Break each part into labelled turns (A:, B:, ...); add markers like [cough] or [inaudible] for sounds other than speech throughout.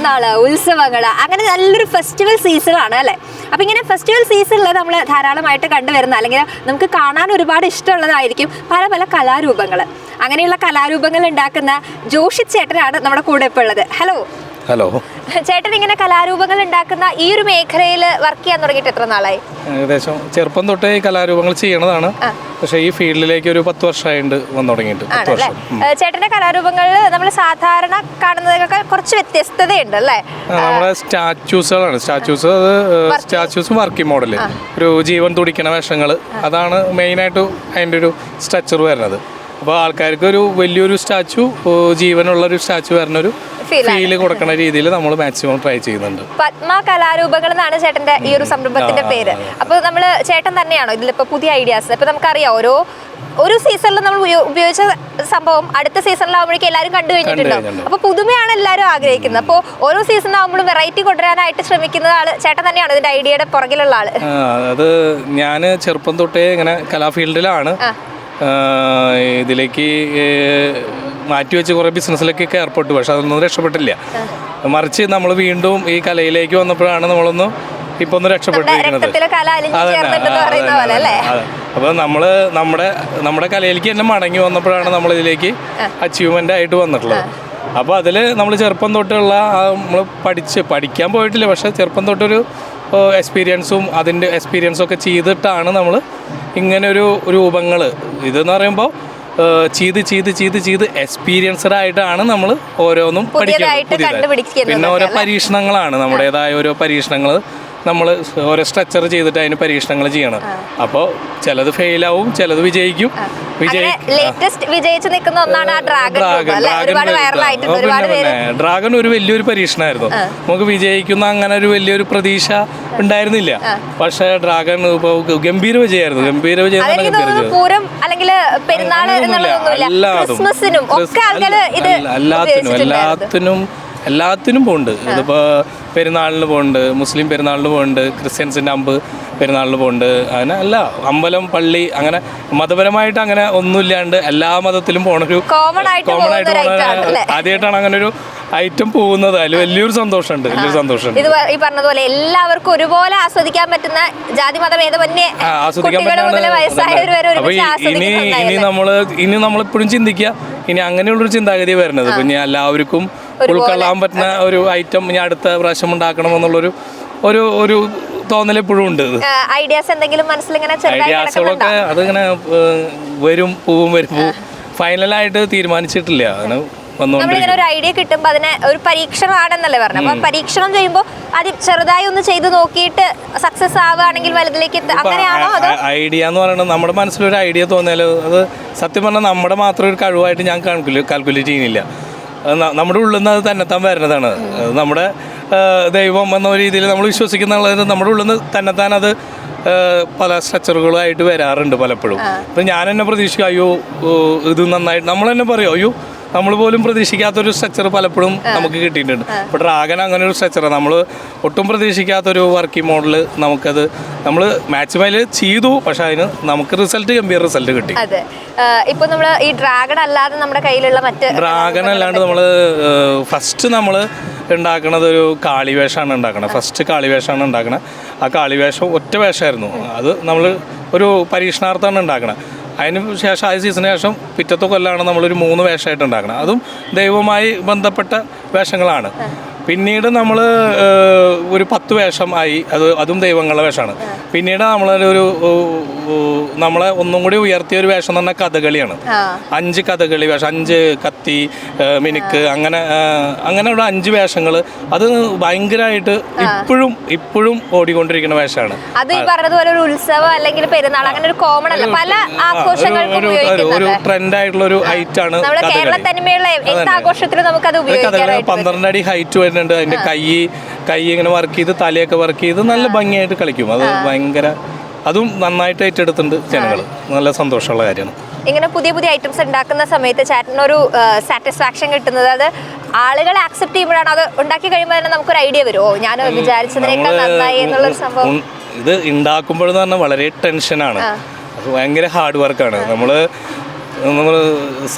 A: ഇപ്പൊ പെരുന്നാൾ ഉത്സവങ്ങൾ അങ്ങനെ നല്ലൊരു ഫെസ്റ്റിവൽ സീസണാണ് അല്ലേ? അപ്പൊ ഇങ്ങനെ ഫെസ്റ്റിവൽ സീസണിൽ നമ്മൾ ധാരാളമായിട്ട് കണ്ടുവരുന്ന അല്ലെങ്കിൽ നമുക്ക് കാണാൻ ഒരുപാട് ഇഷ്ടമുള്ളതായിരിക്കും പല പല കലാരൂപങ്ങൾ അങ്ങനെയുള്ള കലാരൂപങ്ങൾ ഉണ്ടാക്കുന്ന ജോഷി ചേട്ടനാണ് നമ്മുടെ കൂടെ ഇപ്പോൾ ഉള്ളത്. ഹലോ
B: ഹലോ
A: ചേട്ടൻ ഇങ്ങനെ കലാരൂപങ്ങൾ ഉണ്ടാക്കുന്ന ഈ ഒരു മേഖലയിൽ വർക്ക് ചെയ്യാൻ തുടങ്ങിയിട്ട് എത്ര നാളായി?
B: ഏകദേശം ചെറുപ്പം തൊട്ടേ ഈ കലാരൂപങ്ങൾ ചെയ്യണതാണ്. പക്ഷെ ഈ ഫീൽഡിലേക്ക് ഒരു പത്ത് വർഷമായിട്ട് വന്നു തുടങ്ങിയിട്ട്. പത്ത് വർഷം.
A: ചേട്ടന്റെ കലാരൂപങ്ങളിൽ നമ്മൾ സാധാരണ കാണുന്നതൊക്കെ കുറച്ച് വ്യത്യസ്തതയുണ്ട് അല്ലേ?
B: നമ്മുടെ സ്റ്റാച്യൂസുകളാണ്. സ്റ്റാച്യൂസ് അത് സ്റ്റാച്യൂസ് വർക്കിംഗ് മോഡൽ ഒരു ജീവൻ തുടിക്കണ വേഷങ്ങൾ അതാണ് മെയിനായിട്ട് അതിന്റെ ഒരു സ്ട്രക്ചർ വരുന്നത്. അപ്പോൾ ആൾക്കാർക്ക് ഒരു വലിയൊരു സ്റ്റാച്ചു ജീവനുള്ള ഒരു സ്റ്റാച്ചു ഒരു ഫീൽ കൊടുക്കുന്ന രീതിയിൽ നമ്മൾ മാക്സിമം ട്രൈ ചെയ്യുന്നുണ്ട്.
A: പത്മ കലാരൂപങ്ങൾ എന്നാണ് ചേട്ടന്റെ ഈ ഒരു സംരംഭത്തിന്റെ പേര്. അപ്പൊ നമ്മൾ ചേട്ടൻ തന്നെയാണോ? ഇതിലിപ്പോ പുതിയ ഐഡിയാസ് അപ്പോൾ നമുക്കറിയാം ഓരോ ഒരു സീസണിൽ നമ്മൾ ഉപയോഗിച്ച സംഭവം അടുത്ത സീസണിലാവുമ്പോഴേക്കും എല്ലാവരും കണ്ടു കഴിഞ്ഞിട്ടുണ്ടാവും
B: അപ്പോൾ
A: അപ്പൊ പുതുമയാണ് എല്ലാവരും ആഗ്രഹിക്കുന്നത്. അപ്പോൾ ഓരോ സീസണിലാവുമ്പോഴും വെറൈറ്റി കൊണ്ടുവരാനായിട്ട് ശ്രമിക്കുന്ന ആൾ ചേട്ടൻ തന്നെയാണ് ഇതിന്റെ ഐഡിയയുടെ പുറകിലുള്ള
B: ആൾ? അത് ഞാൻ ചെറുപ്പം തൊട്ടേ ഇങ്ങനെ കലാ ഫീൽഡിലാണ് ആ, ഇതിലേക്ക് മാറ്റിവെച്ച് മാറ്റി വെച്ച് കുറേ ബിസിനസ്സിലേക്കൊക്കെ ഏർപ്പെട്ടു. പക്ഷെ അതൊന്നും രക്ഷപ്പെട്ടില്ല. മറിച്ച് നമ്മൾ വീണ്ടും ഈ കലയിലേക്ക് വന്നപ്പോഴാണ് നമ്മളൊന്ന് ഇപ്പൊ ഒന്ന് രക്ഷപ്പെട്ടിരിക്കുന്നത്. അതന്നെ. അപ്പൊ നമ്മൾ നമ്മുടെ നമ്മുടെ കലയിലേക്ക് തന്നെ മടങ്ങി വന്നപ്പോഴാണ് നമ്മൾ ഇതിലേക്ക് അച്ചീവ്മെന്റ് ആയിട്ട് വന്നിട്ടുള്ളത്. അപ്പോൾ അതിൽ നമ്മൾ ചെറുപ്പം തൊട്ടുള്ള നമ്മൾ പഠിച്ച് പഠിക്കാൻ പോയിട്ടില്ല. പക്ഷെ ചെറുപ്പം തൊട്ടൊരു എക്സ്പീരിയൻസും അതിന്റെ എക്സ്പീരിയൻസും ഒക്കെ ചെയ്തിട്ടാണ് നമ്മൾ ഇങ്ങനെ ഒരു രൂപങ്ങൾ. ഇതെന്ന് പറയുമ്പോൾ ചെയ്ത് ചെയ്ത് ചെയ്ത് ചെയ്ത് എക്സ്പീരിയൻസ്ഡ് ആയിട്ടാണ് നമ്മൾ ഓരോന്നും
A: പഠിക്കുന്നത്.
B: പിന്നെ ഓരോ പരീക്ഷണങ്ങളാണ് നമ്മുടേതായ ഓരോ പരീക്ഷണങ്ങൾ. നമ്മൾ ഓരോ സ്ട്രക്ചർ ചെയ്തിട്ട് അതിന് പരീക്ഷണങ്ങൾ ചെയ്യണം. അപ്പോൾ ചിലത് ഫെയിൽ ആവും ചിലത് വിജയിക്കും.
A: ഡ്രാഗൺ
B: ഒരു വലിയൊരു പരീക്ഷണമായിരുന്നു. നമുക്ക് വിജയിക്കുന്ന അങ്ങനെ ഒരു വലിയൊരു പ്രതീക്ഷ ഉണ്ടായിരുന്നില്ല. പക്ഷെ ഡ്രാഗൺ ഇപ്പോൾ ഗംഭീര വിജയമായിരുന്നു. ഗംഭീര വിജയം എല്ലാത്തിനും എല്ലാത്തിനും എല്ലാത്തിനും പോകുന്നുണ്ട് ഇതിപ്പോൾ പെരുന്നാളിന് പോകുന്നുണ്ട് മുസ്ലിം പെരുന്നാളിന് പോകുന്നുണ്ട് ക്രിസ്ത്യൻസിന്റെ അമ്പ് പെരുന്നാളിന് പോകുന്നുണ്ട് അങ്ങനെ അല്ല അമ്പലം പള്ളി അങ്ങനെ മതപരമായിട്ട് അങ്ങനെ ഒന്നുമില്ലാണ്ട് എല്ലാ മതത്തിലും പോണൊരു
A: കോമൺ ആയിട്ട്
B: കോമൺ
A: പോകുന്ന?
B: ആദ്യമായിട്ടാണ് അങ്ങനെ ഒരു ഐറ്റം പോകുന്നത്. അതിൽ വലിയൊരു സന്തോഷമുണ്ട് വലിയൊരു സന്തോഷമുണ്ട്.
A: ഇത് ഈ പറഞ്ഞതുപോലെ എല്ലാവർക്കും ഒരുപോലെ ആസ്വദിക്കാൻ പറ്റുന്ന ജാതി മത
B: ഈ- ഇനി ഇനി? നമ്മൾ ഇനി നമ്മളിപ്പോഴും ചിന്തിക്കുക ഇനി അങ്ങനെയുള്ളൊരു ചിന്താഗതി വരുന്നത്. ഇനി എല്ലാവർക്കും ഉൾക്കൊള്ളാൻ പറ്റുന്ന ഒരു ഐറ്റം ഇനി അടുത്ത പ്രാവശ്യം ഉണ്ടാക്കണം എന്നുള്ളൊരു ഒരു ഒരു തോന്നൽ എപ്പോഴും ഉണ്ട്
A: ഐഡിയാസ് എന്തെങ്കിലും ചെറുതായി
B: ഐഡിയാസുകളൊക്കെ? അതിങ്ങനെ വരും പൂവും വരും. ഫൈനലായിട്ട് തീരുമാനിച്ചിട്ടില്ല. വന്നുകൊണ്ടിരിക്കും
A: നമ്മളിങ്ങനെ ഒരു ഐഡിയ കിട്ടുമ്പോൾ അതിനെ ഒരു പരീക്ഷണമാണെന്നല്ലേ പറഞ്ഞത്. അപ്പൊ പരീക്ഷണം ചെയ്യുമ്പോൾ ആദ്യം ചെറുതായി ഒന്ന് ചെയ്ത് നോക്കിയിട്ട് സക്സസ് ആവുകയാണെങ്കിൽ വലുതിലേക്ക് അങ്ങനെയാണോ അതോ
B: ഐഡിയ എന്ന് പറയുന്നത് നമ്മുടെ മനസ്സിലൊരു ഐഡിയ തോന്നിയാൽ അത് സത്യം പറഞ്ഞാൽ നമ്മുടെ മാത്രം ഒരു കഴിവായിട്ട് ഞാൻ കാൽക്കുലേറ്റ് ചെയ്യുന്നില്ല. അത് നമ്മുടെ ഉള്ളിൽ നിന്ന് അത് തന്നെത്താൻ വരുന്നതാണ്. നമ്മുടെ ദൈവം എന്ന രീതിയിൽ നമ്മൾ വിശ്വസിക്കുന്ന നമ്മുടെ ഉള്ളിൽ നിന്ന് തന്നെത്താൻ അത് പല സ്ട്രക്ചറുകളായിട്ട് വരാറുണ്ട് പലപ്പോഴും. അപ്പം ഞാൻ തന്നെ പ്രതീക്ഷിക്കും അയ്യോ ഇത് നന്നായിട്ട് നമ്മൾ തന്നെ പറയും അയ്യോ നമ്മൾ പോലും പ്രതീക്ഷിക്കാത്തൊരു സ്ട്രക്ചർ പലപ്പോഴും നമുക്ക് കിട്ടിയിട്ടുണ്ട്. ഇപ്പോൾ ഡ്രാഗൻ അങ്ങനെ ഒരു സ്ട്രക്ചർ നമ്മൾ ഒട്ടും പ്രതീക്ഷിക്കാത്തൊരു വർക്കിംഗ് മോഡൽ നമുക്കത് നമ്മൾ മാക്സിമം ചെയ്തു. പക്ഷെ അതിന് നമുക്ക് റിസൾട്ട് ഗംഭീര റിസൾട്ട് കിട്ടി.
A: ഇപ്പൊ നമ്മൾ ഈ ഡ്രാഗൺ അല്ലാതെ നമ്മുടെ കയ്യിലുള്ള മറ്റ്
B: ഡ്രാഗൺ അല്ലാണ്ട് നമ്മൾ ഫസ്റ്റ് നമ്മൾ ഉണ്ടാക്കണത് ഒരു കാളിവേഷമാണ് ഉണ്ടാക്കണത്. ഫസ്റ്റ് കാളിവേഷമാണ് ഉണ്ടാക്കണത്. ആ കാളിവേഷം ഒറ്റ വേഷമായിരുന്നു. അത് നമ്മൾ ഒരു പരീക്ഷണാർത്ഥമാണ് ഉണ്ടാക്കണത്. അതിന് ശേഷം ആ സീസണിന് ശേഷം പിറ്റത്തെ കൊല്ലാണ് നമ്മളൊരു മൂന്ന് വേഷമായിട്ട് ഉണ്ടാക്കണം അതും ദൈവവുമായി ബന്ധപ്പെട്ട വേഷങ്ങളാണ്. പിന്നീട് നമ്മൾ ഒരു പത്ത് വേഷം ആയി. അത് അതും ദൈവങ്ങളുടെ വേഷമാണ്. പിന്നീട് നമ്മളൊരു നമ്മളെ ഒന്നും കൂടി ഉയർത്തിയ ഒരു വേഷം തന്നെ പറഞ്ഞാൽ കഥകളിയാണ്. അഞ്ച് കഥകളി വേഷം. അഞ്ച് കത്തി മിനുക്ക് അങ്ങനെ അങ്ങനെയുള്ള അഞ്ച് വേഷങ്ങൾ അത് ഭയങ്കരമായിട്ട് ഇപ്പോഴും ഇപ്പോഴും ഓടിക്കൊണ്ടിരിക്കുന്ന വേഷമാണ്.
A: അത് ഈ പറഞ്ഞതുപോലെ ഒരു ഉത്സവം അല്ലെങ്കിൽ പെരുന്നാൾ അങ്ങനെ ഒരു കോമൺ അല്ല. പല ആഘോഷങ്ങൾക്കും
B: ഒരു- ട്രെൻഡ് ആയിട്ടുള്ള ഒരു ഹൈറ്റ് ആണ്
A: കേരള തനിമയുള്ള ആഘോഷത്തിൽ ആഘോഷത്തിലും അത്
B: ഇത് കഥകളി
A: ഉപയോഗിക്കാനായിട്ട്
B: പന്ത്രണ്ട് അടി ഹൈറ്റ് വരുന്നുണ്ട്. അതിന്റെ കൈ കൈ ഇങ്ങനെ വർക്ക് ചെയ്ത് തലയൊക്കെ വർക്ക് ചെയ്ത് നല്ല ഭംഗിയായിട്ട് കളിക്കും. അത് ഭയങ്കര അതും നന്നായിട്ട് ഏറ്റെടുത്തിട്ടുണ്ട് ജനങ്ങൾ നല്ല സന്തോഷമുള്ള കാര്യമാണ്.
A: ഇങ്ങനെ പുതിയ പുതിയ ഐറ്റംസ് ഉണ്ടാക്കുന്ന സമയത്ത് ചാറ്റിനൊരു സാറ്റിസ്ഫാക്ഷൻ കിട്ടുന്നത് അത് ആളുകൾ ആക്സെപ്റ്റ് ചെയ്യുമ്പോഴാണ്. അത് ഉണ്ടാക്കി കഴിയുമ്പോൾ തന്നെ നമുക്കൊരു ഐഡിയ വരുമോ ഞാൻ വിചാരിച്ചതിനേക്കാൾ നന്നായി എന്നുള്ളൊരു സംഭവം.
B: ഇത് ഉണ്ടാക്കുമ്പോഴെന്ന് പറഞ്ഞാൽ വളരെ ടെൻഷനാണ് അത് ഭയങ്കര ഹാർഡ് വർക്കാണ് നമ്മൾ നമ്മൾ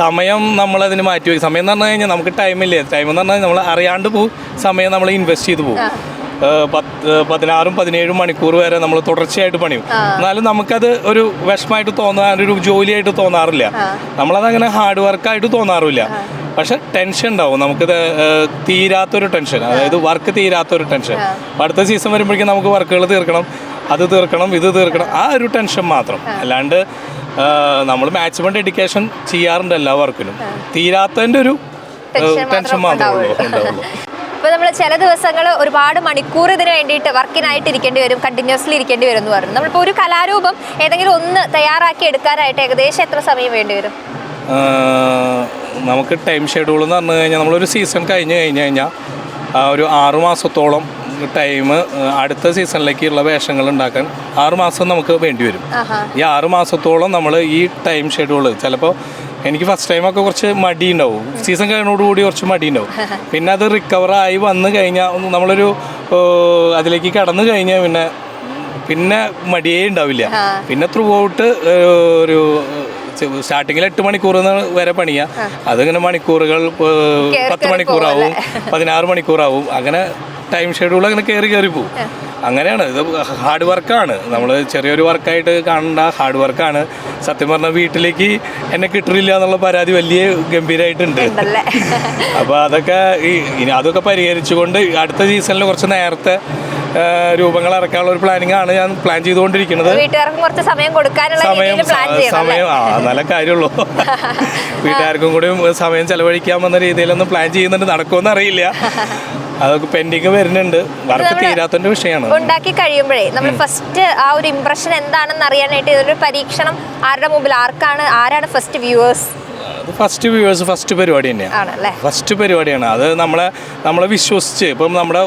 B: സമയം നമ്മളതിന് മാറ്റി വയ്ക്കും സമയം എന്ന് പറഞ്ഞു കഴിഞ്ഞാൽ നമുക്ക് ടൈമില്ലേ ടൈം എന്ന് പറഞ്ഞാൽ നമ്മൾ അറിയാണ്ട് പോകും സമയം നമ്മൾ ഇൻവെസ്റ്റ് ചെയ്ത് പോകും പത്ത് പതിനാറും പതിനേഴും മണിക്കൂർ വരെ നമ്മൾ തുടർച്ചയായിട്ട് പണിയും. എന്നാലും നമുക്കത് ഒരു വിഷമമായിട്ട് തോന്നാൻ ഒരു ജോലിയായിട്ട് തോന്നാറില്ല. നമ്മളതങ്ങനെ ഹാർഡ് വർക്കായിട്ട് തോന്നാറില്ല പക്ഷെ ടെൻഷൻ ഉണ്ടാവും. നമുക്കിത് തീരാത്തൊരു ടെൻഷൻ അതായത് വർക്ക് തീരാത്തൊരു ടെൻഷൻ അടുത്ത സീസൺ വരുമ്പോഴേക്കും നമുക്ക് വർക്കുകൾ തീർക്കണം അത് തീർക്കണം ഇത് തീർക്കണം ആ ഒരു ടെൻഷൻ മാത്രം. അല്ലാണ്ട് നമ്മൾ മാക്സിമം ഡെഡിക്കേഷൻ ചെയ്യാറുണ്ട് എല്ലാ വർക്കിനും തീരാത്തതിന്റെ ഒരു ടെൻഷൻ
A: മാത്രം
B: മാത്രമേ ഉണ്ടാവുള്ളൂ. [laughs]
A: നമ്മൾ ചില ദിവസങ്ങൾ ഒരുപാട് മണിക്കൂർ ഇതിന് വേണ്ടിയിട്ട് വർക്കിനായിട്ട് ഇരിക്കേണ്ടി വരും കണ്ടിന്യൂസ്ലി ഇരിക്കേണ്ടി വരും എന്ന് പറഞ്ഞു നമ്മളിപ്പോൾ ഒരു കലാരൂപം ഏതെങ്കിലും ഒന്ന് തയ്യാറാക്കി എടുക്കാനായിട്ട് ഏകദേശം എത്ര സമയം വേണ്ടി വരും?
B: നമുക്ക് ടൈം ഷെഡ്യൂൾ എന്ന് പറഞ്ഞു കഴിഞ്ഞാൽ നമ്മളൊരു സീസൺ കഴിഞ്ഞ് കഴിഞ്ഞ് കഴിഞ്ഞാൽ ഒരു ആറു മാസത്തോളം ടൈം അടുത്ത സീസണിലേക്കുള്ള വേഷങ്ങൾ ഉണ്ടാക്കാൻ ആറുമാസം നമുക്ക് വേണ്ടി വരും. ഈ ആറുമാസത്തോളം നമ്മൾ ഈ ടൈം ഷെഡ്യൂൾ ചിലപ്പോൾ എനിക്ക് ഫസ്റ്റ് ടൈമൊക്കെ കുറച്ച് മടി ഉണ്ടാവും. സീസൺ കഴിഞ്ഞോടുകൂടി കുറച്ച് മടി ഉണ്ടാവും. [laughs] പിന്നെ അത് റിക്കവറായി വന്നു കഴിഞ്ഞാൽ നമ്മളൊരു അതിലേക്ക് കടന്നു കഴിഞ്ഞാൽ പിന്നെ പിന്നെ മടിയേ ഉണ്ടാവില്ല. പിന്നെ ത്രൂ ഔട്ട് ഒരു സ്റ്റാർട്ടിങ്ങിൽ എട്ട് മണിക്കൂർ വരെ പണിയാ. അതിങ്ങനെ മണിക്കൂറുകൾ പത്ത്
A: കേറി
B: മണിക്കൂറാവും പതിനാറ് മണിക്കൂറാവും. അങ്ങനെ ടൈം ഷെഡ്യൂൾ അങ്ങനെ കയറി കയറി പോകും അങ്ങനെയാണ്. ഇത് ഹാർഡ് വർക്കാണ് നമ്മൾ ചെറിയൊരു വർക്കായിട്ട് കാണേണ്ട. ഹാർഡ് വർക്കാണ് സത്യം പറഞ്ഞാൽ വീട്ടിലേക്ക് എന്നെ കിട്ടില്ല എന്നുള്ള പരാതി വലിയ ഗംഭീരമായിട്ടുണ്ട് [laughs] അപ്പോൾ അതൊക്കെ ഈ ഇനി അതൊക്കെ പരിഹരിച്ചുകൊണ്ട് അടുത്ത സീസണിൽ കുറച്ച് നേരത്തെ രൂപങ്ങൾ ഇറക്കാനുള്ള ഒരു പ്ലാനിങ് ആണ് ഞാൻ പ്ലാൻ ചെയ്തുകൊണ്ടിരിക്കുന്നത്.
A: വീട്ടുകാർക്കും കുറച്ച് സമയം കൊടുക്കാനുള്ള
B: സമയം സമയം ആ നല്ല കാര്യമുള്ളൂ. [laughs] വീട്ടുകാർക്കും കൂടി സമയം ചെലവഴിക്കാമെന്ന രീതിയിലൊന്നും പ്ലാൻ ചെയ്യുന്നുണ്ട്. നടക്കുമെന്ന് അറിയില്ല. [laughs] അതൊക്കെ പെൻഡിങ് വരുന്നുണ്ട്. വർക്ക് തീരാത്തതിന്റെ വിഷയമാണ്.
A: ഉണ്ടാക്കി കഴിയുമ്പോഴേ നമ്മൾ ഫസ്റ്റ് ആ ഒരു ഇംപ്രഷൻ എന്താണെന്ന് അറിയാനായിട്ട് ഇതൊരു പരീക്ഷണം ആരുടെ മുമ്പിൽ ആർക്കാണ് ആരാണ് ഫസ്റ്റ് വ്യൂവേഴ്സ്
B: അത് ഫസ്റ്റ് വ്യൂവേഴ്സ് ഫസ്റ്റ് പരിപാടി തന്നെയാണ് ഫസ്റ്റ് പരിപാടിയാണ്. അത് നമ്മളെ നമ്മളെ വിശ്വസിച്ച് ഇപ്പം നമ്മുടെ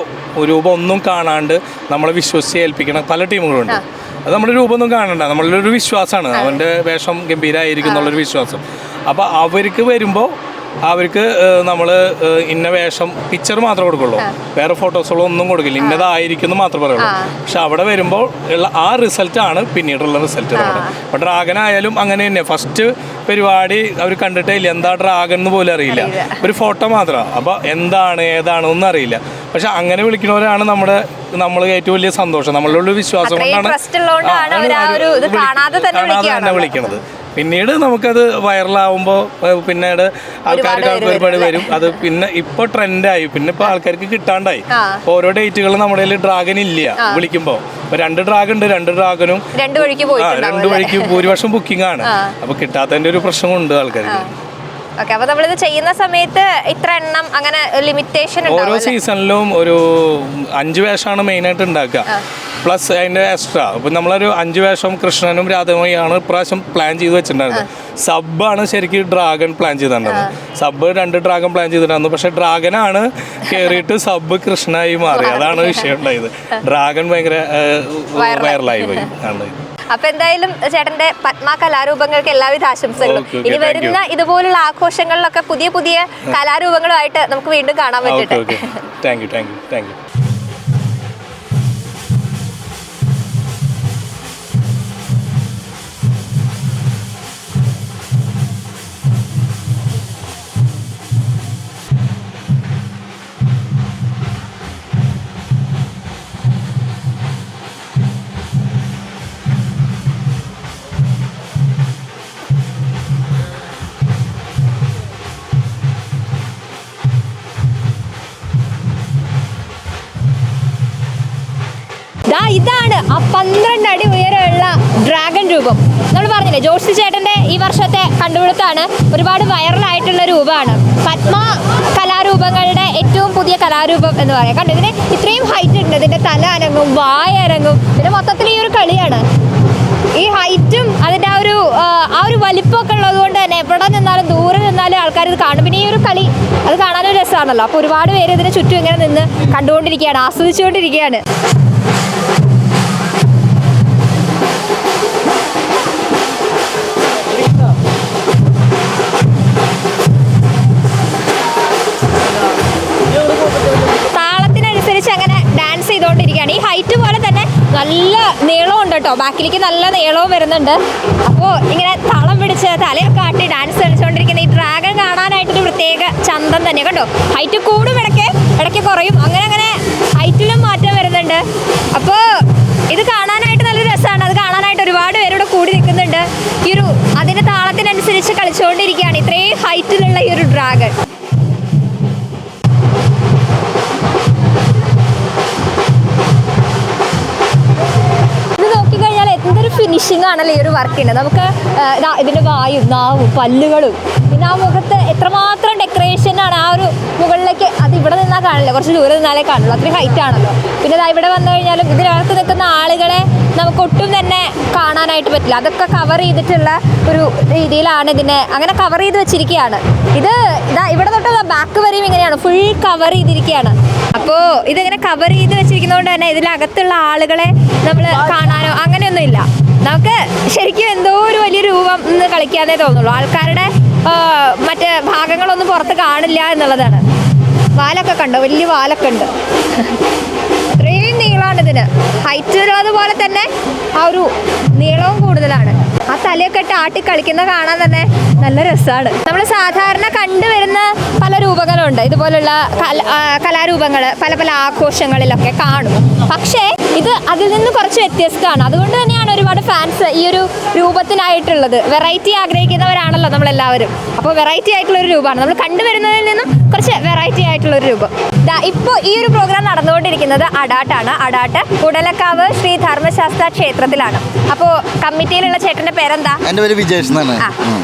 B: രൂപം ഒന്നും കാണാണ്ട് നമ്മളെ വിശ്വസിച്ച് ഏൽപ്പിക്കണ പല ടീമുകളുണ്ട്. അത് നമ്മുടെ രൂപമൊന്നും കാണണ്ട. നമ്മളുടെ ഒരു വിശ്വാസമാണ് അവന്റെ വേഷം ഗംഭീരമായിരിക്കും എന്നുള്ളൊരു വിശ്വാസം. അപ്പോൾ അവർക്ക് വരുമ്പോൾ അവർക്ക് നമ്മൾ ഇന്ന വേഷം പിക്ചർ മാത്രമേ കൊടുക്കുള്ളൂ. വേറെ ഫോട്ടോസുകളോ ഒന്നും കൊടുക്കില്ല. ഇന്നതായിരിക്കും എന്ന് മാത്രമേ പറയുള്ളൂ. പക്ഷെ അവിടെ വരുമ്പോൾ ഉള്ള ആ റിസൾട്ടാണ് പിന്നീടുള്ള റിസൾട്ട് നമ്മുടെ. അപ്പോൾ ഡ്രാഗൻ ആയാലും അങ്ങനെ തന്നെ. ഫസ്റ്റ് പരിപാടി അവർ കണ്ടിട്ടേ ഇല്ല എന്താ ഡ്രാഗൻ എന്ന് പോലും അറിയില്ല. ഒരു ഫോട്ടോ മാത്രമാണ് അപ്പോൾ എന്താണ് ഏതാണ് ഒന്നും അറിയില്ല. പക്ഷെ അങ്ങനെ വിളിക്കുന്നവരാണ് നമ്മുടെ നമ്മൾ ഏറ്റവും വലിയ സന്തോഷം. നമ്മളുള്ള വിശ്വാസം കൊണ്ടാണ്
A: കാണാതെ തന്നെ
B: കാണാതെ വിളിക്കണത്. പിന്നീട് നമുക്കത് വൈറലാവുമ്പോൾ പിന്നീട്
A: ആൾക്കാർക്ക്
B: ഒരുപാട്
A: വരും.
B: അത് പിന്നെ ഇപ്പൊ ട്രെൻഡായി. പിന്നെ ഇപ്പൊ ആൾക്കാർക്ക് കിട്ടാണ്ടായി. ഓരോ ഡേറ്റുകൾ നമ്മുടെ കയ്യിൽ ഡ്രാഗൻ ഇല്ല വിളിക്കുമ്പോൾ ഇപ്പൊ രണ്ട് ഡ്രാഗൺ ഉണ്ട്. രണ്ട് ഡ്രാഗനും
A: രണ്ട് വഴിക്ക്
B: രണ്ട് വഴിക്ക് ഭൂരിപക്ഷം ബുക്കിംഗ് ആണ്. അപ്പൊ കിട്ടാത്തതിന്റെ ഒരു പ്രശ്നമുണ്ട് ആൾക്കാർക്ക്.
A: ഓക്കെ. അപ്പൊ നമ്മളിത് ചെയ്യുന്ന സമയത്ത് ഇത്ര എണ്ണം അങ്ങനെ ലിമിറ്റേഷൻ
B: ഓരോ സീസണിലും ഒരു അഞ്ച് വേഷമാണ് മെയിൻ ആയിട്ട് ഉണ്ടാക്കുക. പ്ലസ് അതിന്റെ എക്സ്ട്രാ അപ്പം നമ്മളൊരു അഞ്ച് വേഷം കൃഷ്ണനും രാധമയാണ് ഇപ്രാവശ്യം പ്ലാൻ ചെയ്ത് വെച്ചിട്ടുണ്ടായിരുന്നത്. സബ്ബാണ് ശരിക്കും ഡ്രാഗൺ പ്ലാൻ ചെയ്തിട്ടുണ്ടായിരുന്നത്. സബ്ബ് രണ്ട് ഡ്രാഗൺ പ്ലാൻ ചെയ്തിട്ടുണ്ടായിരുന്നു. പക്ഷെ ഡ്രാഗനാണ് കയറിയിട്ട് സബ് കൃഷ്ണനായി മാറി. അതാണ് വിഷയം ഉണ്ടായത്. ഡ്രാഗൺ ഭയങ്കര വൈറലായി പോയി. ആണ്
A: അപ്പൊ എന്തായാലും ചേട്ടന്റെ പത്മ കലാരൂപങ്ങൾക്ക് എല്ലാവിധ ആശംസകളും. ഇനി വരുന്ന ഇതുപോലുള്ള ആഘോഷങ്ങളിലൊക്കെ പുതിയ പുതിയ കലാരൂപങ്ങളുമായിട്ട് നമുക്ക് വീണ്ടും കാണാൻ പറ്റട്ടെ. ആ പന്ത്രണ്ട് അടി ഉയരമുള്ള ഡ്രാഗൺ രൂപം. നമ്മൾ പറഞ്ഞില്ലേ ജോഷി ചേട്ടന്റെ ഈ വർഷത്തെ കണ്ടുപിടുത്താണ് ഒരുപാട് വൈറലായിട്ടുള്ള രൂപമാണ്. പത്മ കലാരൂപങ്ങളുടെ ഏറ്റവും പുതിയ കലാരൂപം എന്ന് പറയാം. കണ്ടു ഇതിന് ഇത്രയും ഹൈറ്റ് ഉണ്ട്. ഇതിന്റെ തല അനങ്ങും വായ അനങ്ങും. പിന്നെ മൊത്തത്തിൽ ഈ ഒരു കളിയാണ്. ഈ ഹൈറ്റും അതിന്റെ ആ ഒരു ആ, ഒരു വലിപ്പമൊക്കെ ഉള്ളത് കൊണ്ട് തന്നെ എവിടെ നിന്നാലും ദൂരെ നിന്നാലും ആൾക്കാർ ഇത് കാണും. പിന്നെ ഈ ഒരു കളി അത് കാണാനൊരു രസമാണല്ലോ അപ്പോൾ ഒരുപാട് പേര് ഇതിന് ചുറ്റും ഇങ്ങനെ നിന്ന് കണ്ടുകൊണ്ടിരിക്കുകയാണ് ആസ്വദിച്ചുകൊണ്ടിരിക്കുകയാണ്. നല്ല നീളവും ഉണ്ട് കേട്ടോ. ബാക്കിലേക്ക് നല്ല നീളവും വരുന്നുണ്ട്. അപ്പോൾ ഇങ്ങനെ തളം പിടിച്ച് തലയൊക്കെ ആട്ടി ഡാൻസ് കളിച്ചുകൊണ്ടിരിക്കുന്ന ഈ ഡ്രാഗൺ കാണാനായിട്ടൊരു പ്രത്യേക ചന്തം തന്നെ. കണ്ടോ? ഹൈറ്റ് കൂടും ഇടയ്ക്ക് ഇടയ്ക്ക് കുറയും. അങ്ങനെ അങ്ങനെ ഹൈറ്റിലും മാറ്റം വരുന്നുണ്ട്. അപ്പോൾ ഇത് കാണാനായിട്ട് നല്ല രസമാണ്. അത് കാണാനായിട്ട് ഒരുപാട് പേരോട് കൂടി നിൽക്കുന്നുണ്ട്. ഈ ഒരു അതിന്റെ താളത്തിനനുസരിച്ച് കളിച്ചുകൊണ്ടിരിക്കുകയാണ് ഇത്രയും ഹൈറ്റിലുള്ള ഈ ഒരു ഡ്രാഗൺ ഫിനിഷിംഗ് ആണല്ലോ ഈ ഒരു വർക്കിന് നമുക്ക് ഇതിന്റെ വായും നാവും പല്ലുകളും പിന്നെ ആ മുഖത്ത് എത്രമാത്രം ഡെക്കറേഷൻ ആണ് ആ ഒരു മുകളിലേക്ക് അത് ഇവിടെ നിന്നാൽ കാണില്ല കുറച്ച് ദൂരെ നിന്നാലേ കാണുള്ളൂ. അത്രയും ഹൈറ്റ് ആണല്ലോ. പിന്നെ ഇതാ ഇവിടെ വന്നു കഴിഞ്ഞാലും ഇതിനകത്ത് നിൽക്കുന്ന ആളുകളെ നമുക്ക് ഒട്ടും തന്നെ കാണാനായിട്ട് പറ്റില്ല. അതൊക്കെ കവർ ചെയ്തിട്ടുള്ള ഒരു രീതിയിലാണ് ഇതിനെ അങ്ങനെ കവർ ചെയ്ത് വെച്ചിരിക്കുകയാണ്. ഇത് ഇതാ ഇവിടെ തൊട്ടുള്ള ബാക്ക് വരെയും ഇങ്ങനെയാണ്. ഫുൾ കവർ ചെയ്തിരിക്കുകയാണ്. അപ്പോൾ ഇതിങ്ങനെ കവർ ചെയ്ത് വെച്ചിരിക്കുന്നതുകൊണ്ട് തന്നെ ഇതിലകത്തുള്ള ആളുകളെ നമ്മൾ കാണാനോ അങ്ങനെയൊന്നും ഇല്ല നമുക്ക് ശരിക്കും എന്തോ ഒരു വലിയ രൂപം ഇന്ന് കളിക്കാന്നേ തോന്നുള്ളൂ. ആൾക്കാരുടെ മറ്റേ ഭാഗങ്ങളൊന്നും പുറത്ത് കാണില്ല എന്നുള്ളതാണ്. വാലൊക്കെ കണ്ടോ? വലിയ വാലൊക്കെ ഉണ്ട്. അത്രയും നീളമാണ് ഇതിന്. ഹൈറ്റ് അതുപോലെ തന്നെ ആ ഒരു നീളവും കൂടുതലാണ്. ആ തലയൊക്കെ ആട്ടി കളിക്കുന്ന കാണാൻ തന്നെ നല്ല രസമാണ് നമ്മൾ സാധാരണ കണ്ടുവരുന്ന പല രൂപങ്ങളുണ്ട്. ഇതുപോലുള്ള കല കലാരൂപങ്ങൾ പല പല ആഘോഷങ്ങളിലൊക്കെ കാണും. പക്ഷേ ഇത് അതിൽ നിന്ന് കുറച്ച് വ്യത്യസ്തമാണ്. അതുകൊണ്ട് തന്നെയാണ് ഒരുപാട് ഫാൻസ് ഈ ഒരു രൂപത്തിനായിട്ടുള്ളത്. വെറൈറ്റി ആഗ്രഹിക്കുന്നവരാണല്ലോ നമ്മളെല്ലാവരും. അപ്പോൾ വെറൈറ്റി ആയിട്ടുള്ള ഒരു രൂപമാണ്. നമ്മൾ കണ്ടുവരുന്നതിൽ നിന്നും കുറച്ച് വെറൈറ്റി ആയിട്ടുള്ള ഒരു രൂപം. ഇപ്പോൾ ഈ ഒരു പ്രോഗ്രാം നടന്നുകൊണ്ടിരിക്കുന്നത് അടാട്ടാണ് അടാട്ട് ഉടലക്കാവ് ശ്രീ ധർമ്മശാസ്ത്ര ക്ഷേത്രത്തിലാണ്. അപ്പോൾ കമ്മിറ്റിയിലുള്ള ചേട്ടന്റെ പേരെന്താ?
C: എന്റെ പേര് വിജേഷ് എന്നാണ്.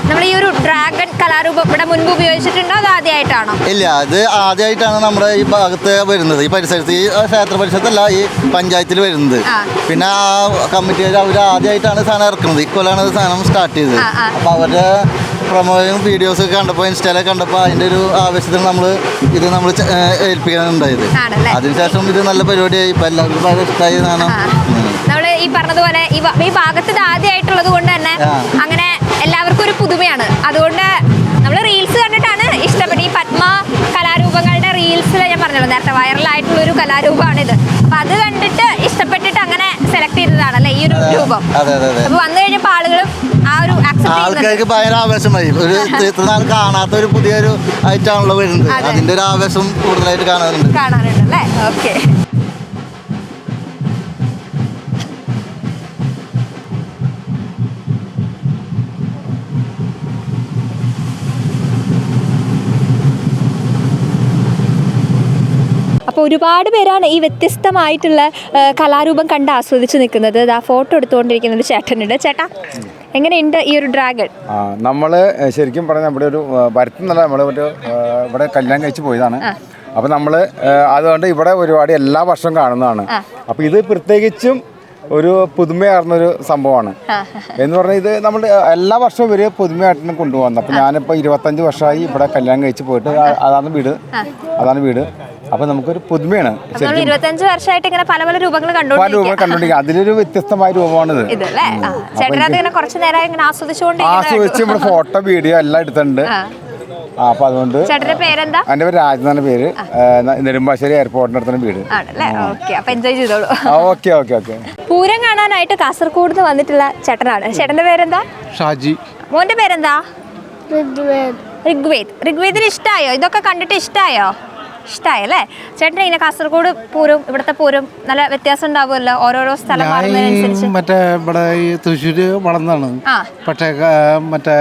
A: നമ്മൾ ഈ ഒരു ഡ്രാഗൺ കലാരൂപം ഇവിടെ മുൻപ് ഉപയോഗിച്ചിട്ടുണ്ടോ അത് ആദ്യമായിട്ടാണോ
C: ഇല്ല അത് ആദ്യമായിട്ടാണ് നമ്മുടെ ഈ ഭാഗത്ത് വരുന്നത്. ഈ പരിസരത്ത് ഈ ക്ഷേത്ര പരിസരത്തല്ല ഈ പഞ്ചായത്തിൽ വരുന്നത്. പിന്നെ ആ കമ്മിറ്റിക്കാർ അവർ ആദ്യമായിട്ടാണ് സാധനം ഇറക്കുന്നത്. ഇക്കൊല്ലാണ് സാധനം സ്റ്റാർട്ട് ചെയ്തത്. അപ്പോൾ അവരുടെ പ്രൊമോയും വീഡിയോസ് ഒക്കെ കണ്ടപ്പോൾ ഇൻസ്റ്റയിലൊക്കെ കണ്ടപ്പോൾ അതിന്റെ ഒരു ആവശ്യത്തിന് നമ്മൾ ഇത് നമ്മൾ ഏൽപ്പിക്കാനുണ്ടായത്? അതിനുശേഷം ഇത് നല്ല പരിപാടിയായി. ഇപ്പം എല്ലാവർക്കും ഭയങ്കര ഇഷ്ടമായി സാധനം ഉം.
A: നമ്മൾ ഈ പറഞ്ഞതുപോലെ ഈ ഭാഗത്ത് ഇത് ആദ്യമായിട്ടുള്ളത് കൊണ്ട് തന്നെ അങ്ങനെ എല്ലാവർക്കും ഒരു പുതുമയാണ്. അതുകൊണ്ട് നമ്മൾ റീൽസ് കണ്ടിട്ടാണ് ഇഷ്ടപ്പെട്ടത്. ഈ പത്മ കലാരൂപങ്ങളുടെ റീൽസിൽ ഞാൻ പറഞ്ഞല്ലോ നേരത്തെ വൈറലായിട്ടുള്ള ഒരു കലാരൂപമാണിത്. അപ്പൊ അത് കണ്ടിട്ട് ഇഷ്ടപ്പെട്ടിട്ട് അങ്ങനെ സെലക്ട് ചെയ്തതാണ് അല്ലെ ഈ ഒരു രൂപം. അപ്പൊ വന്നു കഴിഞ്ഞപ്പോ ആളുകളും ആ ഒരു.
C: ആൾക്കാർക്ക് ഭയങ്കര ആവേശമായി ഒരു ഇത്ര കാണാത്ത ഒരു പുതിയൊരു ഐറ്റാണല്ലോ വരുന്നത്.
A: അതെ.
C: അതിന്റെ ഒരു ആവേശം കൂടുതലായിട്ട് കാണാറുണ്ട്.
A: കാണാറുണ്ട് അല്ലേ? ഓക്കെ. അപ്പോൾ ഒരുപാട് പേരാണ് ഈ വ്യത്യസ്തമായിട്ടുള്ള കലാരൂപം കണ്ട് ആസ്വദിച്ച് നിൽക്കുന്നത്. ആ ഫോട്ടോ എടുത്തുകൊണ്ടിരിക്കുന്നത് ചേട്ടനുണ്ട്. ചേട്ടാ എങ്ങനെയുണ്ട് ഈ ഒരു ഡ്രാഗൺ?
D: നമ്മൾ ശരിക്കും പറഞ്ഞാൽ ഇവിടെ ഒരു വരുത്തുന്നല്ല നമ്മൾ ഒരു ഇവിടെ കല്യാണം കഴിച്ച് പോയതാണ്. അപ്പോൾ നമ്മൾ അതുകൊണ്ട് ഇവിടെ ഒരുപാട് എല്ലാ വർഷവും കാണുന്നതാണ്. അപ്പോൾ ഇത് പ്രത്യേകിച്ചും ഒരു പുതുമയാർന്നൊരു സംഭവമാണ്. എന്ന് പറഞ്ഞാൽ ഇത് നമ്മൾ എല്ലാ വർഷവും ഇവർ പുതുമയായിട്ടും കൊണ്ടുപോകുന്നത്. അപ്പോൾ ഞാനിപ്പോൾ ഇരുപത്തഞ്ച് വർഷമായി ഇവിടെ കല്യാണം കഴിച്ച് പോയിട്ട് അതാണ് വീട്. അതാണ് വീട്. അപ്പോൾ നമുക്കൊരു പുതുമയാണ്.
A: ഇരുപത്തഞ്ച് വർഷമായിട്ട് ഇങ്ങനെ പല പല രൂപങ്ങൾ
D: പല രൂപങ്ങൾ കണ്ടുകൊണ്ടിരിക്കുക അതിലൊരു വ്യത്യസ്തമായ രൂപമാണിത്.
A: ഇത് അല്ലേ ഇങ്ങനെ കുറച്ച് നേരം ഇങ്ങനെ ആസ്വദിച്ചുകൊണ്ടിരിക്കുന്നത്
D: ആസ്വദിച്ച് നമ്മുടെ ഫോട്ടോ വീഡിയോ എല്ലാം എടുത്തിട്ടുണ്ട്. അപ്പോൾ അതുകൊണ്ട് എന്റെ പേര് രാജ് പേര്. നെടുമ്പാശ്ശേരി എയർപോർട്ടിന്റെ അടുത്താണ് വീട്.
A: ആണല്ലേ? ഓക്കെ അപ്പൊ എൻജോയ് ചെയ്തോളൂ.
D: ആ ഓക്കെ ഓക്കെ ഓക്കെ.
A: പൂരം കാണാനായിട്ട് കാസർഗോഡ് നിന്ന് വന്നിട്ടുള്ള ചേട്ടനാണ്. ചേട്ടന്റെ പേരെന്താ?
E: ഷാജി.
A: മോന്റെ പേരെന്താ? ഋഗ്വേദ്. ഋഗ്വേദിന് ഇഷ്ടായോ? ഇതൊക്കെ കണ്ടിട്ട് ഇഷ്ടായോ ഇഷ്ടായല്ലേ? ചേട്ടൻ ഇങ്ങനെ കാസർഗോഡ് പൂരം ഇവിടുത്തെ പൂരം നല്ല വ്യത്യാസം ഉണ്ടാവുമല്ലോ? ഓരോരോ സ്ഥലം മാറുന്നതിനനുസരിച്ച്.
E: മറ്റേ ഇവിടെ ഈ തൃശ്ശൂര് വളർന്നാണ് പക്ഷേ മറ്റേ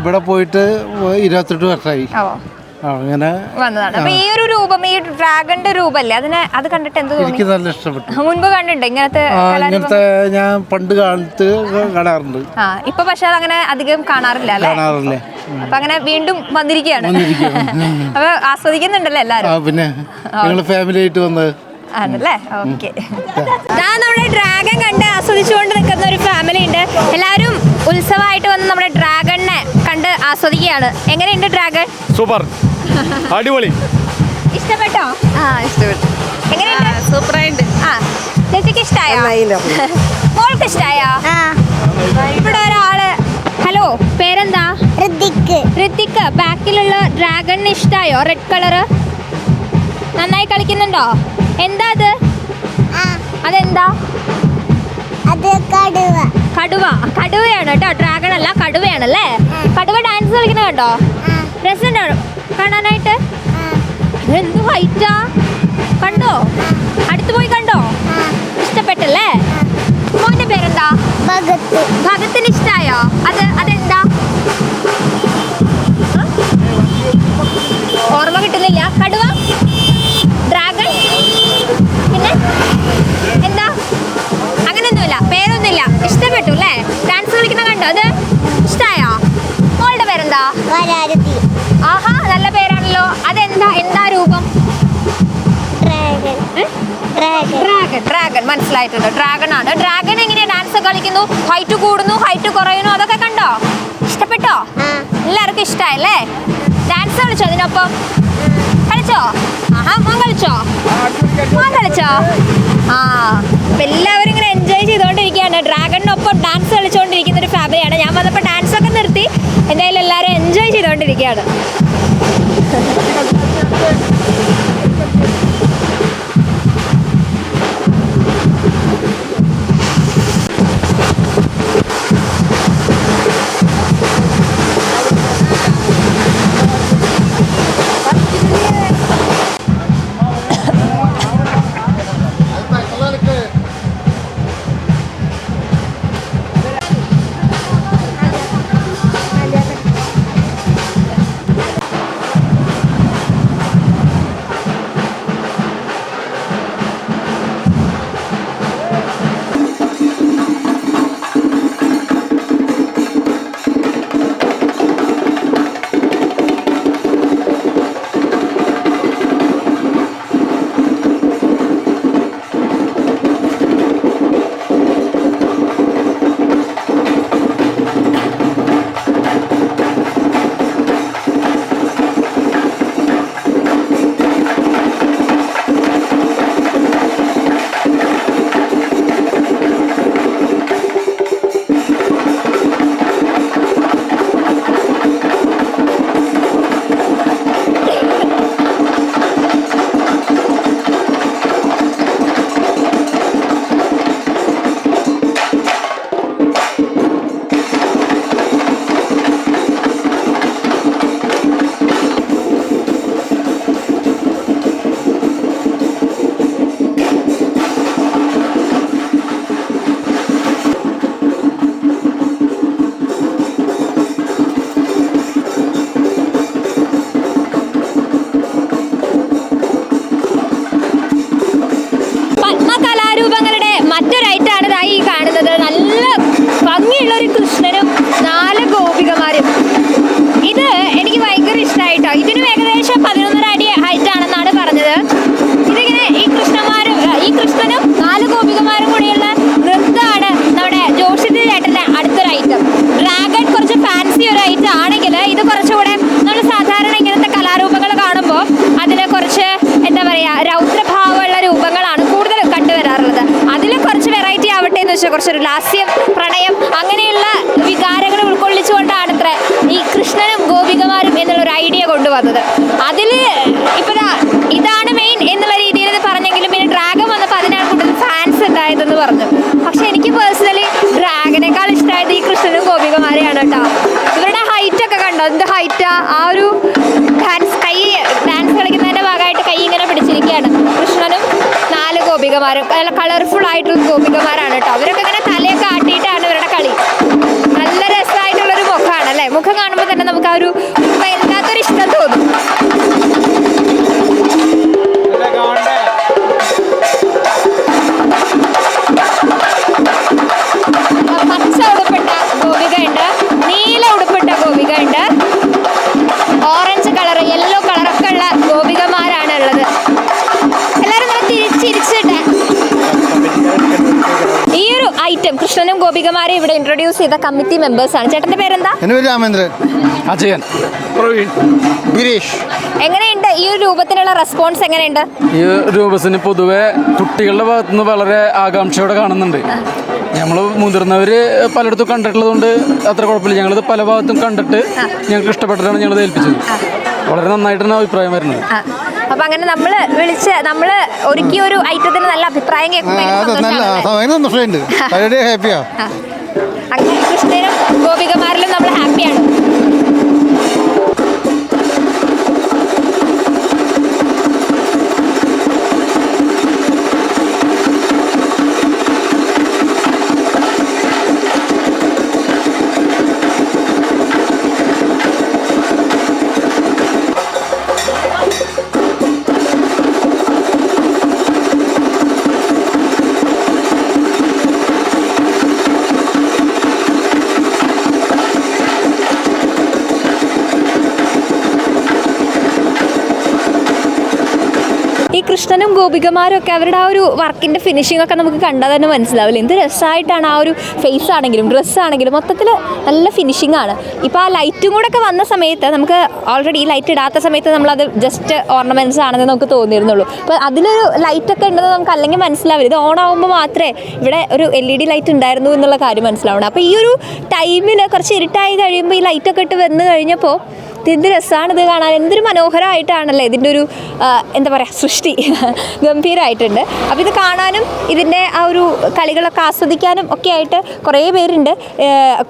E: ഇവിടെ പോയിട്ട് ഇരുപത്തെട്ട് വർഷമായി. അങ്ങനെ
A: വന്നതാണ്. അപ്പൊ ഈ ഒരു രൂപം ഈ ഡ്രാഗന്റെ രൂപല്ലേ? അതിനെ അത് കണ്ടിട്ട് എന്ത്
E: എനിക്ക് നല്ല ഇഷ്ടപ്പെട്ടു.
A: മുൻപ് കണ്ടിട്ടുണ്ട് ഇങ്ങനത്തെ
E: ഇങ്ങനത്തെ ഞാൻ പണ്ട് കാലത്ത് കാണാറുണ്ട്.
A: ആ ഇപ്പൊ പക്ഷെ അങ്ങനെ അധികം കാണാറില്ല
E: കാണാറില്ലേ.
A: അപ്പൊ അങ്ങനെ വീണ്ടും വന്നിരിക്കുകയാണ്. അപ്പൊ ആസ്വദിക്കുന്നുണ്ടല്ലോ എല്ലാരും
E: പിന്നെ നിങ്ങൾ ഫാമിലി ആയിട്ട് വന്നത്?
A: ആണല്ലേ? ഓക്കെ ഞാൻ നമ്മുടെ ഡ്രാഗൺ കണ്ട്. ആസ്വദിച്ചുകൊണ്ട് നിൽക്കുന്ന ഒരു ഫാമിലി ഉണ്ട്. എല്ലാവരും ഉത്സവമായിട്ട് വന്ന് നമ്മുടെ ഡ്രാഗണിനെ കണ്ട് ആസ്വദിക്കുകയാണ്. എങ്ങനെയുണ്ട് ഡ്രാഗൺ?
B: സൂപ്പർ. അടിപൊളി.
A: ഇഷ്ടപ്പെട്ടോ?
F: ആ ഇഷ്ടപ്പെട്ടു.
A: എങ്ങനെയുണ്ട്?
F: സൂപ്പറായിട്ട്
A: ആ ചേച്ചിക്ക് ഇഷ്ടായോ? മോൾക്ക് ഇഷ്ടായോ?
F: ആ.
A: ഇവിടെ ഒരാൾ ഹലോ പേരെന്താ?
F: ഋതിക്ക്
A: ഋത്തിക്ക് ബാക്കിലുള്ള ഡ്രാഗണിന് ഇഷ്ടായോ? റെഡ് കളറ് നന്നായി കളിക്കുന്നുണ്ടോ? എന്താ അത്?
F: ആ.
A: അതെന്താ? കടുവ. കടുവയാണ് കേട്ടോ ഡ്രാഗൺ അല്ല കടുവയാണ് അല്ലേ കടുവ ഡാൻസ് കളിക്കുന്നത് കണ്ടോ? രസമുണ്ടോ കാണാനായിട്ട്? എന്ത് വൈറ്റാ കണ്ടോ? അടുത്ത് പോയി കണ്ടോ? ഇഷ്ടപ്പെട്ടല്ലേ? മോന്റെ പേരെന്താ? ഭഗത്തിന് ഇഷ്ടായോ? അത് അതെന്താ? ഓർമ്മ കിട്ടുന്നില്ല. കടുവ കണ്ടോ അത് ഇഷ്ടായോ? മോളുടെ പേരെന്താ? ആഹാ നല്ല പേരാണല്ലോ. അതെന്താ? എന്താ രൂപം? ഡ്രാഗൺ. ഡ്രാഗൺ. മനസ്സിലായിട്ടുണ്ട്. ഡ്രാഗൺ ആണ്. ഡ്രാഗൺ എങ്ങനെയാ ഡാൻസ് കളിക്കുന്നു? ഹൈറ്റ് കൂടുന്നു ഹൈറ്റ് കുറയുന്നു അതൊക്കെ കണ്ടോ? ഇഷ്ടപ്പെട്ടോ? എല്ലാവർക്കും ഇഷ്ടമായല്ലേ ഡാൻസ് കളിച്ചോ അതിനൊപ്പം? കളിച്ചോ? ആഹാ മോൻ കളിച്ചോ? മോൻ കളിച്ചോ? ആ അപ്പൊ എല്ലാവരും ഇങ്ങനെ എൻജോയ് ചെയ്തുകൊണ്ടിരിക്കുകയാണ്. ഡ്രാഗണിനൊപ്പം ഡാൻസ് കളിച്ചുകൊണ്ടിരിക്കുന്ന ഒരു ഫാമിലിയാണ് ഞാൻ വന്നപ്പോൾ ഡാൻസ് ഒക്കെ നിർത്തി. എന്തായാലും എല്ലാവരും എൻജോയ് ചെയ്തുകൊണ്ടിരിക്കുകയാണ്. ഐഡിയ കൊണ്ടുവന്നത്. അതിൽ ഇപ്പം ഇതാണ് മെയിൻ എന്നുള്ള രീതിയിൽ പറഞ്ഞെങ്കിലും പിന്നെ ഡ്രാഗൺ വന്നപ്പോൾ അതിനാണ് കൂടുതൽ ഫാൻസ് ഉണ്ടായതെന്ന് പറഞ്ഞു. പക്ഷെ എനിക്ക് പേഴ്സണലി ഡ്രാഗനേക്കാൾ ഇഷ്ടമായത് ഈ കൃഷ്ണനും ഗോപികമാരെയാണ് കേട്ടോ. ഇവരുടെ ഹൈറ്റ് ഒക്കെ കണ്ടോ? എന്ത് ഹൈറ്റാ ആ? ഒരു ഡാൻസ് കൈ ഡാൻസ് കളിക്കുന്നതിന്റെ ഭാഗമായിട്ട് കൈ ഇങ്ങനെ പിടിച്ചിരിക്കുകയാണ്. കൃഷ്ണനും നാല് ഗോപികമാരും നല്ല കളർഫുൾ ആയിട്ടുള്ള ഗോപികമാരാണ് കേട്ടോ. അവരൊക്കെ ഇങ്ങനെ തലയൊക്കെ ആട്ടിയിട്ടാണ് ഇവരുടെ കളി. നല്ല രസമായിട്ടുള്ളൊരു മുഖമാണ് അല്ലേ മുഖം കാണുമ്പോൾ തന്നെ നമുക്ക് ആ ഒരു ഗോപികമാരെ ഇവിടെ ഇൻട്രൊഡ്യൂസ് ചെയ്ത കമ്മിറ്റി മെമ്പേഴ്സ് ആണ്. ചേട്ടന്റെ പേരെന്താ?
C: എന്റെ പേര് രാമേന്ദ്രൻ.
E: അജയൻ.
B: പ്രവീൺ.
C: ഗിരീഷ്.
A: എങ്ങനെയുണ്ട് ഈ ഒരു രൂപത്തിനുള്ള റെസ്പോൺസ് എങ്ങനെയുണ്ട്?
F: ഈ രൂപസിന് പൊതുവെ കുട്ടികളുടെ ഭാഗത്തുനിന്ന് വളരെ ആകാംക്ഷയോടെ കാണുന്നുണ്ട്. നമ്മൾ മുതിർന്നവർ പലയിടത്തും കണ്ടിട്ടുള്ളതുകൊണ്ട് അത്ര കുഴപ്പമില്ല. ഞങ്ങളിത് പല ഭാഗത്തും കണ്ടിട്ട് ഞങ്ങൾക്ക് ഇഷ്ടപ്പെട്ടിട്ടാണ് ഞങ്ങൾ ഏൽപ്പിച്ചത്. വളരെ നന്നായിട്ടാണ് അഭിപ്രായം വരുന്നത്.
A: അപ്പൊ അങ്ങനെ നമ്മൾ വിളിച്ച് നമ്മൾ ഒരുക്കിയ ഒരു ഐറ്റത്തിന് നല്ല അഭിപ്രായം കേൾക്കുമ്പോൾ. [laughs] അങ്ങനെ കൃഷ്ണനും ഗോപികമാരിലും നമ്മൾ ഹാപ്പിയാണ് കൃഷ്ണനും ഗോപികമാരും ഒക്കെ അവരുടെ ആ ഒരു വർക്കിന്റെ ഫിനിഷിംഗ് ഒക്കെ നമുക്ക് കണ്ടാൽ തന്നെ മനസ്സിലാവില്ല. എന്ത് രസമായിട്ടാണ് ആ ഒരു ഫേസ് ആണെങ്കിലും ഡ്രസ്സ് ആണെങ്കിലും മൊത്തത്തിൽ നല്ല ഫിനിഷിംഗ് ആണ്. ഇപ്പോൾ ആ ലൈറ്റും കൂടെ ഒക്കെ വന്ന സമയത്ത് നമുക്ക് ഓൾറെഡി ഈ ലൈറ്റ് ഇടാത്ത സമയത്ത് നമ്മളത് ജസ്റ്റ് ഓർണമെന്റ്സ് ആണെന്ന് നമുക്ക് തോന്നിയിരുന്നുള്ളൂ. അപ്പോൾ അതിലൊരു ലൈറ്റ് ഒക്കെ ഉണ്ടെന്ന് നമുക്ക് അല്ലെങ്കിൽ മനസ്സിലാവില്ല. ഇത് ഓൺ ആകുമ്പോൾ മാത്രമേ ഇവിടെ ഒരു എൽ ഇ ഡി ലൈറ്റ് ഉണ്ടായിരുന്നു എന്നുള്ള കാര്യം മനസ്സിലാവണം അപ്പോൾ ഈ ഒരു ടൈമിൽ കുറച്ച് ഇരുട്ടായി കഴിയുമ്പോൾ ഈ ലൈറ്റൊക്കെ ഇട്ട് വന്നു കഴിഞ്ഞപ്പോൾ എന്ത് രസമാണ് ഇത് കാണാൻ. എന്തൊരു മനോഹരമായിട്ടാണല്ലേ ഇതിന്റെ ഒരു എന്താ പറയുക സൃഷ്ടി. [laughs] ഗംഭീരമായിട്ടുണ്ട് അപ്പോൾ ഇത് കാണാനും ഇതിന്റെ ആ ഒരു കളികളൊക്കെ ആസ്വദിക്കാനും ഒക്കെ ആയിട്ട് കുറേ പേരുണ്ട്.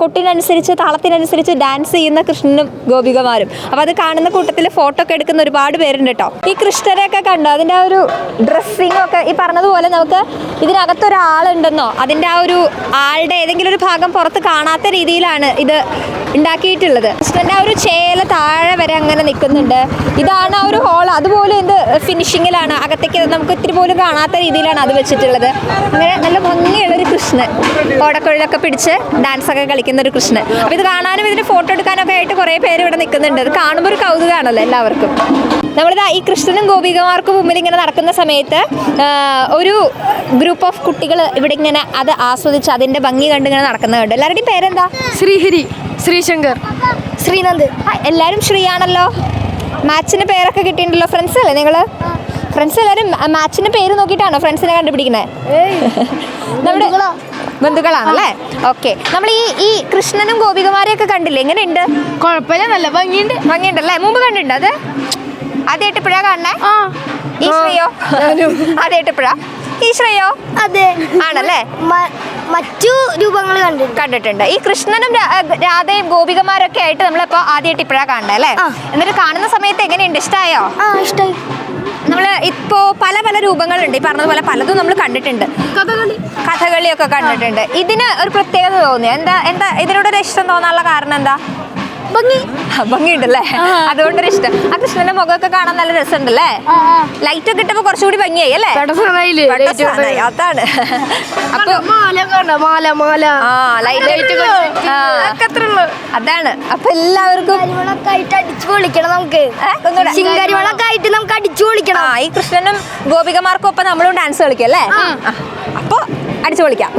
A: കൊട്ടിനനുസരിച്ച് താളത്തിനനുസരിച്ച് ഡാൻസ് ചെയ്യുന്ന കൃഷ്ണനും ഗോപികമാരും. അപ്പോൾ അത് കാണുന്ന കൂട്ടത്തിൽ ഫോട്ടോ ഒക്കെ എടുക്കുന്ന ഒരുപാട് പേരുണ്ട് കേട്ടോ ഈ കൃഷ്ണനെയൊക്കെ കണ്ടോ? അതിന്റെ ആ ഒരു ഡ്രസ്സിങ് ഒക്കെ ഈ പറഞ്ഞതുപോലെ നമുക്ക് ഇതിനകത്തൊരാളുണ്ടെന്നോ അതിന്റെ ആ ഒരു ആളുടെ ഏതെങ്കിലും ഒരു ഭാഗം പുറത്ത് കാണാത്ത രീതിയിലാണ് ഇത് ഉണ്ടാക്കിയിട്ടുള്ളത്. കൃഷ്ണന്റെ ആ ഒരു ചേല താഴെ വരെ അങ്ങനെ നിൽക്കുന്നുണ്ട്. ഇതാണ് ആ ഒരു ഹോൾ അതുപോലെ എന്ത് ഫിനിഷിങ്ങിലാണ് അകത്തേക്ക് നമുക്ക് ഇത്തിരി പോലും കാണാത്ത രീതിയിലാണ് അത് വെച്ചിട്ടുള്ളത്. അങ്ങനെ നല്ല ഭംഗിയുള്ളൊരു കൃഷ്ണൻ. ഓടക്കുഴലൊക്കെ പിടിച്ച് ഡാൻസ് ഒക്കെ കളിക്കുന്ന ഒരു കൃഷ്ണൻ. അപ്പോൾ ഇത് കാണാനും ഇതിന് ഫോട്ടോ എടുക്കാനൊക്കെ ആയിട്ട് കുറേ പേര് ഇവിടെ നിൽക്കുന്നുണ്ട്. ഇത് കാണുമ്പോൾ ഒരു കൗതുകമാണല്ലോ എല്ലാവർക്കും. നമ്മളിതാ ഈ കൃഷ്ണനും ഗോപികമാർക്കും മുമ്പിൽ ഇങ്ങനെ നടക്കുന്ന സമയത്ത് ഒരു ഗ്രൂപ്പ് ഓഫ് കുട്ടികൾ ഇവിടെ ഇങ്ങനെ അത് ആസ്വദിച്ച് അതിന്റെ ഭംഗി കണ്ടിങ്ങനെ നടക്കുന്നത് കണ്ട് എല്ലാവരുടെയും പേരെന്താ?
G: ശ്രീഹരി. ശ്രീശങ്കർ. ശ്രീനന്ദ്.
A: എല്ലാവരും ശ്രീയാണല്ലോ. മാച്ചിന് പേരൊക്കെ കിട്ടിയിട്ടുണ്ടല്ലോ ഫ്രണ്ട്സ് അല്ലേ നിങ്ങൾ ഫ്രണ്ട്സ് എല്ലാവരും മാച്ചിന് പേര് നോക്കിയിട്ടാണോ ഫ്രണ്ട്സിനെ കണ്ടുപിടിക്കുന്നത് നമ്മുടെ ബന്ധുക്കളാണല്ലേ? ഓക്കെ. നമ്മൾ ഈ ഈ കൃഷ്ണനും ഗോപികുമാരെയൊക്കെ കണ്ടില്ലേ? എങ്ങനെയുണ്ട്?
G: കുഴപ്പമില്ല നല്ല ഭംഗിയുണ്ട്.
A: ഭംഗിയുണ്ടല്ലേ? മുമ്പ് കണ്ടിട്ടുണ്ട് അത്? ആദ്യമായിട്ട് ഇപ്പോഴാണ് കാണണേ ഈ ശ്രീയോ? ആദ്യമായിട്ട് ഇപ്പോഴാ? ഈ ശ്രേയോ
G: അതെ.
A: ആണല്ലേ?
G: മറ്റു രൂപങ്ങൾ കണ്ടിട്ടുണ്ട്.
A: കണ്ടിട്ടുണ്ട്. ഈ കൃഷ്ണനും രാധയും ഗോപികമാരൊക്കെ ആയിട്ട് നമ്മളിപ്പോ ആദ്യമായിട്ട് ഇപ്പോഴാ കാണുന്നത് അല്ലേ. എന്നിട്ട് കാണുന്ന സമയത്ത് എങ്ങനെയുണ്ട്? ഇഷ്ടമായോ
G: ഇഷ്ടമായി
A: നമ്മൾ ഇപ്പോ പല പല രൂപങ്ങളുണ്ട്. ഈ പറഞ്ഞതുപോലെ പലതും നമ്മൾ കണ്ടിട്ടുണ്ട്.
G: കഥകളി.
A: കഥകളിയൊക്കെ കണ്ടിട്ടുണ്ട്. ഇതിന് ഒരു പ്രത്യേകത തോന്നിയോ? എന്താ എന്താ ഇതിനോടൊരു ഇഷ്ടം തോന്നാനുള്ള കാരണം എന്താ?
G: ഭംഗി.
A: ഭംഗിയുണ്ടല്ലേ? അതുകൊണ്ടൊരു ഇഷ്ടം ആ കൃഷ്ണന്റെ മുഖമൊക്കെ കാണാൻ നല്ല രസമുണ്ടല്ലേ. ലൈറ്റ് ഒക്കെ ഇട്ടപ്പോ കുറച്ചുകൂടി ഭംഗിയായി അല്ലേ? അതാണ്. അപ്പൊ അതാണ്. അപ്പൊ എല്ലാവർക്കും
G: നമുക്ക്. അടിച്ചു പൊളിക്കണം.
A: ഈ കൃഷ്ണനും ഗോപികമാർക്കും ഒപ്പം നമ്മളും ഡാൻസ് കളിക്കും അല്ലേ. അപ്പൊ അടിച്ചു പൊളിക്കാം.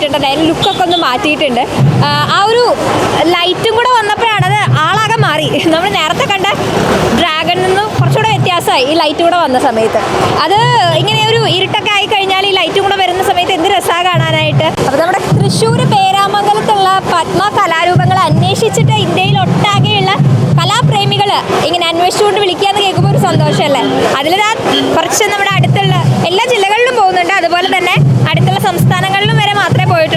A: ഗംഭീരമായിട്ടുണ്ട് അതായത് ലുക്കൊക്കെ ഒന്ന് മാറ്റിയിട്ടുണ്ട്. ആ, ഒരു ലൈറ്റും കൂടെ വന്നപ്പോഴാണ് അത് ആളാകെ മാറി. നമ്മൾ നേരത്തെ കണ്ട ഡ്രാഗണിൽ നിന്നും കുറച്ചുകൂടെ വ്യത്യാസമായി ഈ ലൈറ്റ് കൂടെ വന്ന സമയത്ത്. അത് ഇങ്ങനെ ഒരു ഇരുട്ടൊക്കെ ആയി കഴിഞ്ഞാൽ ഈ ലൈറ്റും കൂടെ വരുന്ന സമയത്ത് എന്ത് രസമാണ് കാണാനായിട്ട്. അപ്പോൾ നമ്മുടെ തൃശ്ശൂർ പേരാമംഗലത്തുള്ള പത്മ കലാരൂപങ്ങൾ അന്വേഷിച്ചിട്ട് ഇന്ത്യയിൽ ഒട്ടാകെയുള്ള കലാപ്രേമികൾ ഇങ്ങനെ അന്വേഷിച്ചുകൊണ്ട് വിളിക്കാന്ന് കേൾക്കുമ്പോൾ ഒരു സന്തോഷമല്ലേ? അതിലൊരാ കുറച്ച് നമ്മുടെ അടുത്തുള്ള എല്ലാ ജില്ലകളിലും പോകുന്നുണ്ട്. അതുപോലെ തന്നെ അടുത്തുള്ള സംസ്ഥാനങ്ങളിലും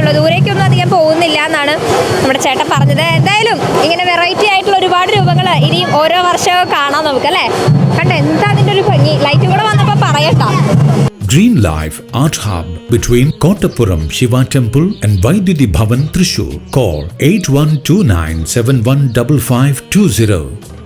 A: പോയിട്ടുള്ളൂ ദൂരേക്കൊന്നും അധികം പോകുന്നില്ല എന്നാണ് നമ്മുടെ ചേട്ടൻ പറഞ്ഞത്. എന്തായാലും ഇങ്ങനെ വെറൈറ്റി ആയിട്ടുള്ള ഒരുപാട് രൂപങ്ങൾ ഇനിയും ഓരോ വർഷവും കാണാം നമുക്ക് അല്ലേ? കണ്ടോ എന്താ അതിന്റെ ഒരു ഭംഗി? ലൈറ്റും കൂടെ വന്നപ്പോൾ പറയട്ടോ.
H: Green Life Art Hub between Kottapuram Shiva Temple and Vaidudi Bhavan Trishur. Call 8129 715520.